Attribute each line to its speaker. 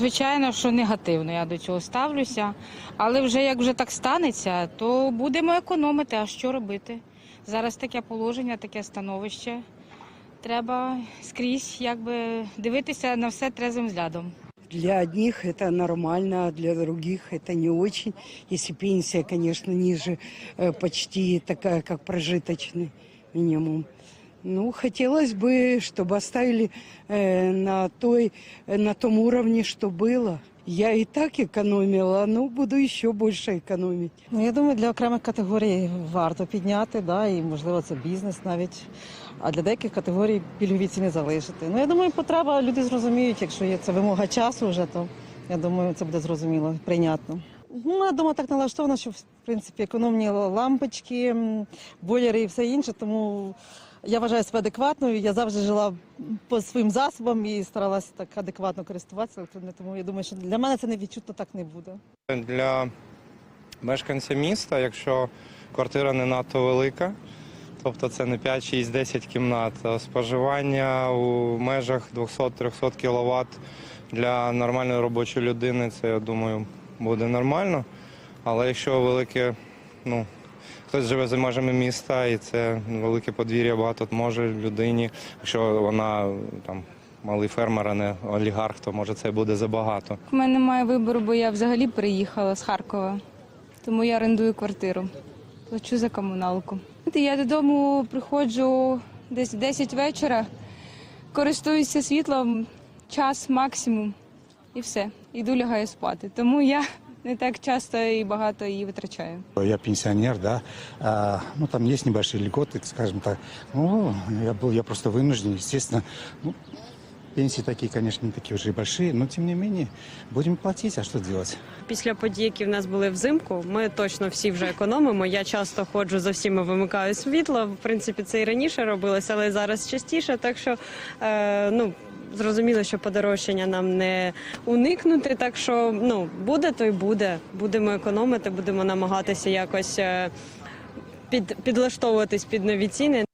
Speaker 1: Звичайно, що негативно я до цього ставлюся, але вже як вже так станеться, то будемо економити. А що робити? Зараз таке положення, таке становище. Треба скрізь якби дивитися на все трезвим взглядом.
Speaker 2: Для одних это нормально, а для других это не очень. Если пенсия, конечно, ниже э, почти такая, как прожиточный минимум. Ну, хотелось бы, чтобы оставили э, на, той, э, на том уровне, что было. Я и так экономила, но буду еще больше экономить.
Speaker 3: Ну, я думаю, для окремих категорій варто підняти, да, і можливо це бізнес навіть. А для деяких категорій пільгові ціни залишити. Ну я думаю, потреба люди зрозуміють, якщо є це вимога часу вже, то я думаю, це буде зрозуміло, прийнятно. Ну, я думаю, так налаштовано, що в принципі економні лампочки, м, бойлери і все інше. Тому я вважаю себе адекватною. Я завжди жила по своїм засобам і старалася так адекватно користуватися. Тому я думаю, що для мене це не відчутно так не буде.
Speaker 4: Для мешканця міста, якщо квартира не надто велика, тобто це не 5, 6, 10 кімнат, а споживання у межах 200-300 кВт для нормальної робочої людини, це, я думаю, буде нормально. Але якщо велике, ну, хтось живе за межами міста і це велике подвір'я, багато може людині, якщо вона там малий фермер, а не олігарх, то може це буде забагато.
Speaker 5: У мене немає вибору, бо я взагалі приїхала з Харкова, тому я орендую квартиру. Плачу за комуналку. Я додому приходжу десь в 10 вечора, користуюся світлом час максимум і все. Іду лягаю спати. Тому я не так часто і багато її витрачаю.
Speaker 6: Я пенсионер, да, а, ну там есть небольшие льготы, скажем так. Ну, я был, я просто вынужден, естественно. Ну, пенсии такие, конечно, не такие уже и большие, но тем не менее будем платить, а что делать?
Speaker 7: Після подій, які в нас були взимку, ми точно всі вже економимо. Я часто ходжу за всіма, вимикаю світло. В принципі, це і раніше робилося, але зараз частіше. Так що е, ну. Зрозуміло, що подорожчання нам не уникнути, так що ну буде, то й буде. Будемо економити, будемо намагатися якось е, під, підлаштовуватись під нові ціни.